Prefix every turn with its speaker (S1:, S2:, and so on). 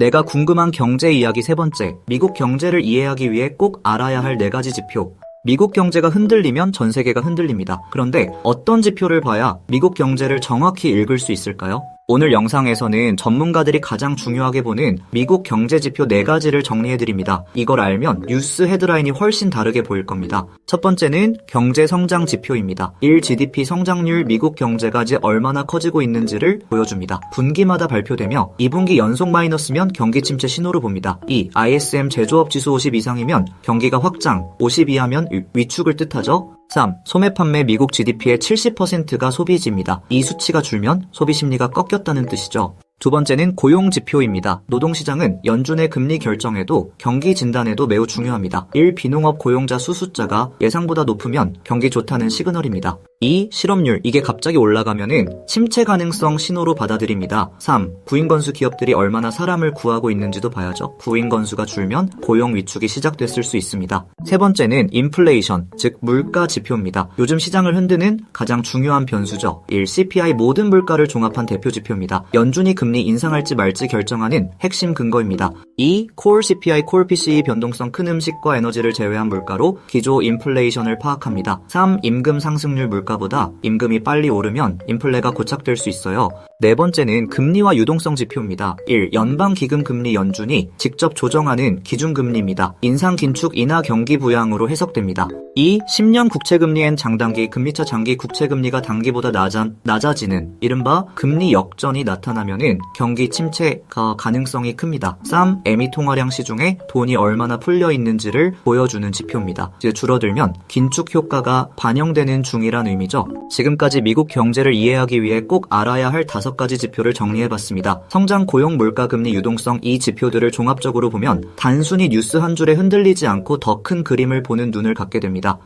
S1: 내가 궁금한 경제 이야기 세 번째. 미국 경제를 이해하기 위해 꼭 알아야 할 네 가지 지표. 미국 경제가 흔들리면 전 세계가 흔들립니다. 그런데 어떤 지표를 봐야 미국 경제를 정확히 읽을 수 있을까요? 오늘 영상에서는 전문가들이 가장 중요하게 보는 미국 경제 지표 4가지를 정리해드립니다. 이걸 알면 뉴스 헤드라인이 훨씬 다르게 보일 겁니다. 첫 번째는 경제 성장 지표입니다. 1 GDP 성장률 미국 경제가 이제 얼마나 커지고 있는지를 보여줍니다. 분기마다 발표되며 2분기 연속 마이너스면 경기 침체 신호를 봅니다. 2 ISM 제조업 지수 50 이상이면 경기가 확장, 50 이하면 위- 위축을 뜻하죠. 3. 소매 판매 미국 GDP의 70%가 소비지입니다. 이 수치가 줄면 소비 심리가 꺾였다는 뜻이죠. 두 번째는 고용 지표입니다. 노동시장은 연준의 금리 결정에도 경기 진단에도 매우 중요합니다. 1. 비농업 고용자 수 숫자가 예상보다 높으면 경기 좋다는 시그널입니다. 2. 실업률 이게 갑자기 올라가면은 침체 가능성 신호로 받아들입니다. 3. 구인 건수 기업들이 얼마나 사람을 구하고 있는지도 봐야죠. 구인 건수가 줄면 고용 위축이 시작됐을 수 있습니다. 세 번째는 인플레이션, 즉 물가 지표입니다. 요즘 시장을 흔드는 가장 중요한 변수죠. 1. CPI 모든 물가를 종합한 대표 지표입니다. 연준이 금리 인상할지 말지 결정하는 핵심 근거입니다. 2. 콜 CPI, 콜 PCE 변동성 큰 음식과 에너지를 제외한 물가로 기조 인플레이션을 파악합니다. 3. 임금 상승률 물가보다 임금이 빨리 오르면 인플레가 고착될 수 있어요. 네 번째는 금리와 유동성 지표입니다. 1. 연방 기금 금리 연준이 직접 조정하는 기준금리입니다. 인상 긴축 인하 경기 부양으로 해석됩니다. 2. 10년 국채금리엔 장단기, 금리차 장기 국채금리가 단기보다 낮아, 낮아지는 이른바 금리 역전이 나타나면은 경기 침체가 가능성이 큽니다. 3. 애미 통화량 시중에 돈이 얼마나 풀려 있는지를 보여주는 지표입니다. 이제 줄어들면 긴축 효과가 반영되는 중이란 의미죠. 지금까지 미국 경제를 이해하기 위해 꼭 알아야 할 다섯 가지 지표를 정리해봤습니다. 성장, 고용, 물가, 금리, 유동성 이 지표들을 종합적으로 보면 단순히 뉴스 한 줄에 흔들리지 않고 더 큰 그림을 보는 눈을 갖게 됩니다.